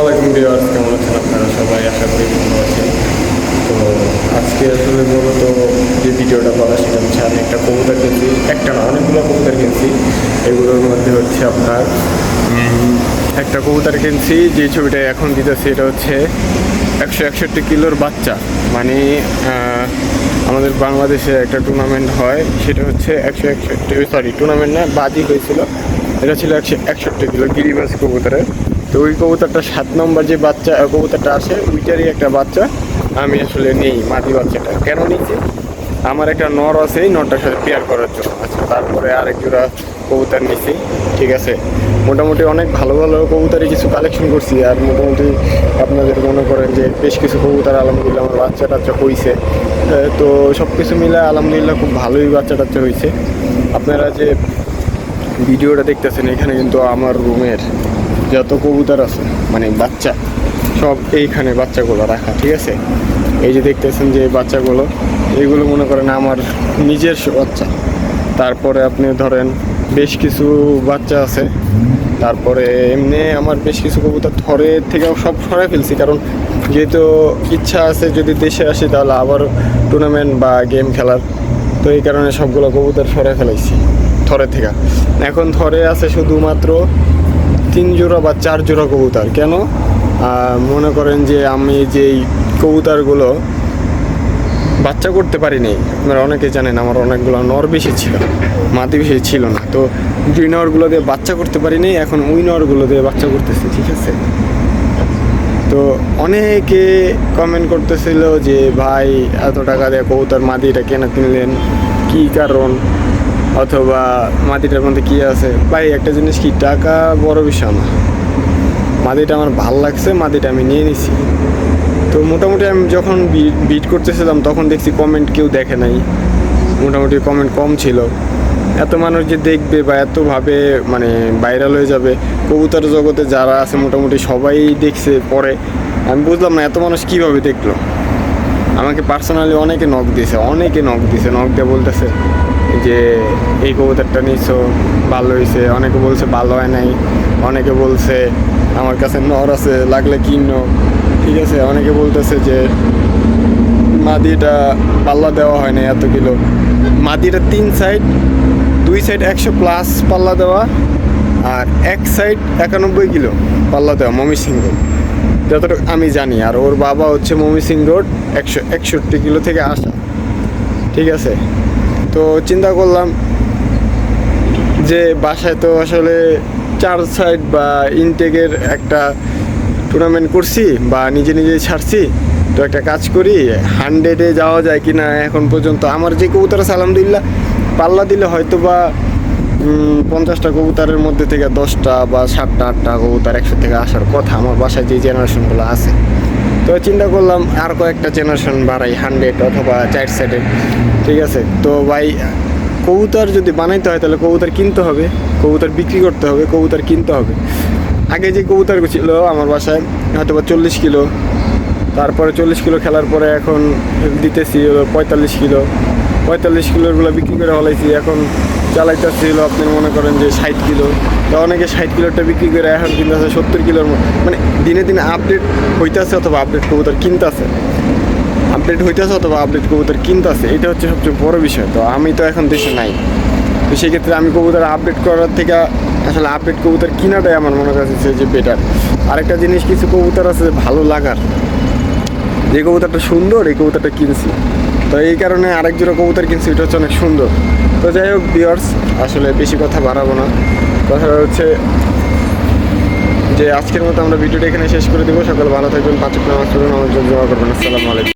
আলাইকুম কেমন আছেন আপনারা সবাই আশা করি ভালো আছেন। তো আজকে আসলে মূলত যে ভিডিওটা করা সেটা হচ্ছে আমি একটা কবুতর কিনছি, একটা না, অনেকগুলো কবুতর কিনছি। এগুলোর মধ্যে হচ্ছে আপনার একটা কবুতর কিনছি, যে ছবিটা এখন দিতেছি এটা হচ্ছে একশো একষট্টি কিলোর বাচ্চা। মানে আমাদের বাংলাদেশে একটা টুর্নামেন্ট হয়, সেটা হচ্ছে একশো একষট্টি সরি টুর্নামেন্ট না, বাজি হয়েছিল। এটা ছিল একশো একষট্টি কিলো গিরিবাজ কবুতরের। তো ওই কবুতরটা সাত নম্বর যে বাচ্চা কবুতরটা আসে ওইটারই একটা বাচ্চা আমি আসলে নেই, মাটি বাচ্চাটা। কেন নিয়েছি আমার একটা নর আছে, এই নরটার সাথে পেয়ার করার জন্য। আচ্ছা তারপরে আরেক জোড়া কবুতর নিছি, ঠিক আছে। মোটামুটি অনেক ভালো ভালো কবুতরই কিছু কালেকশন করছি, আর মোটামুটি আপনাদের মনে করেন যে বেশ কিছু কবুতর আলহামদুলিল্লাহ আমার বাচ্চা টাচ্চা হয়েছে তো সব কিছু মিলে আলহামদুলিল্লাহ খুব ভালোই বাচ্চা টাচ্চা হয়েছে আপনারা যে ভিডিওটা দেখতেছেন, এখানে কিন্তু আমার রুমের যত কবুতর আছে মানে বাচ্চা, সব এইখানে বাচ্চাগুলো রাখা, ঠিক আছে? এই যে দেখতেছেন যে বাচ্চাগুলো এইগুলো মনে করেন আমার নিজের বাচ্চা। তারপরে আপনি ধরেন বেশ কিছু বাচ্চা আছে, তারপরে এমনি আমার বেশ কিছু কবুতর থরের থেকেও সব সরাই ফেলছি, কারণ যেহেতু ইচ্ছা আছে যদি দেশে আসি তাহলে আবার টুর্নামেন্ট বা গেম খেলার। তো এই কারণে সবগুলো কবুতর সরাই ফেলাইছি থরে থেকে। এখন থরে আছে শুধুমাত্র তিন জোড়া বা চার জোড়া কবুতর, কেন? মনে করেন যে আমি যেই কবুতরগুলো বাচ্চা করতে পারিনি, আপনারা অনেকে জানেন আমার অনেকগুলো নর বেশি ছিল, মাদি বেশি ছিল না, তো দুই নরগুলো দিয়ে বাচ্চা করতে পারিনি, এখন ওই নরগুলো দিয়ে বাচ্চা করতেছি, ঠিক আছে? তো অনেকে কমেন্ট করতেছিল যে, ভাই, এত টাকা দিয়ে কবুতর মাদিটা কেন কিনলেন, কী কারণ? অথবা মাটিটার মধ্যে কী আছে? ভাই, একটা জিনিস কি, টাকা বড় বিষয় না। মাটিটা আমার ভালো লাগছে, মাটিটা আমি নিয়ে নিছি। তো মোটামুটি আমি যখন বিট করতেছিলাম, তখন দেখছি কমেন্ট কেউ দেখে নাই। মোটামুটি কমেন্ট কম ছিল। এত মানুষ যে দেখবে বা এতভাবে মানে ভাইরাল হয়ে যাবে, কবুতর জগতে যারা আছে, মোটামুটি সবাই দেখছে, পরে। আমি বুঝলাম না, এত মানুষ কীভাবে দেখল? আমাকে পার্সোনালি অনেকে নক দিয়েছে অনেকে নক দিয়েছে নক দিয়ে বলতেছে যে এই কবুতরটা নিছো, ভালো হয়েছে অনেকে বলছে ভালো হয় নাই, অনেকে বলছে আমার কাছে নর আছে, লাগলে কিনো। ঠিক আছে, অনেকে বলতেছে যে মাদিটা পাল্লা দেওয়া হয় না এত কিলো। মাদিটা তিন সাইড দুই সাইড একশো প্লাস পাল্লা দেওয়া, আর এক সাইড একানব্বই কিলো পাল্লা দেওয়া মমি সিং রোড। যতটুকু আমি জানি, আর ওর বাবা হচ্ছে মমি সিং রোড একশো একষট্টি কিলো থেকে আসা। ঠিক আছে? তো চিন্তা করলাম যে বাসায় তো আসলে চার সাইড বা ইনটেকের একটা টুর্নামেন্ট করছি বা নিজে নিজেই ছাড়ছি। তো একটা কাজ করি হান্ড্রেডে যাওয়া যায় কি না এখন পর্যন্ত। আমার যে কবুতর আছে, আলহামদুলিল্লাহ পাল্লা দিলে হয়তো বা পঞ্চাশটা কবুতরের মধ্যে থেকে দশটা বা সাতটা আটটা কবুতর একশো থেকে আসার কথা। আমার বাসায় যে জেনারেশনগুলো আছে। তো চিন্তা করলাম আর কয়েকটা জেনারেশন বাড়াই হান্ড্রেড অথবা চার সাইডের ঠিক আছে? তো ভাই, কবুতর যদি বানাইতে হয় তাহলে কবুতর কিনতে হবে, কবুতর বিক্রি করতে হবে, কবুতর কিনতে হবে। আগে যে কবুতর ছিল আমার বাসায় হয়তো বা চল্লিশ কিলো, তারপরে চল্লিশ কিলো খেলার পরে এখন দিতেছি পঁয়তাল্লিশ কিলো। পঁয়তাল্লিশ কিলোরগুলো বিক্রি করে হলাইছি এখন চালাইতেছি হলো আপনি মনে করেন যে ষাট কিলো। তো অনেকে ষাট কিলোটা বিক্রি করে এখন কিনতে কিনতেছে সত্তর কিলোর মানে দিনে দিনে আপডেট হইতেছে অথবা আপডেট কবুতর কিনতেছে। আপডেট হইতেছে অথবা আপডেট কবুতর কিনতেছে। এটা হচ্ছে সবচেয়ে বড় বিষয়। তো আমি তো এখন দেশে নাই। তো সেক্ষেত্রে আমি কবুতর আপডেট করার থেকে আসলে আপডেট কবুতর কিনাটাই আমার মনে কাছে যে বেটার আরেকটা জিনিস, কিছু কবুতর আছে ভালো লাগার। যে কবুতরটা সুন্দর, এই কবুতরটা কিনছি। তো এই কারণে আরেক জোড়া কবুতর কিনছি, এটা হচ্ছে অনেক সুন্দর। তো যাই হোক বিয়ার্স আসলে বেশি কথা বাড়াবো না। কথা হচ্ছে যে আজকের মতো আমরা ভিডিওটা এখানে শেষ করে দেবো। সকাল ভালো থাকবেন পাঁচ নামাজ পড়বেন আমার জন্য দোয়া করবেন। আসসালামু আলাইকুম।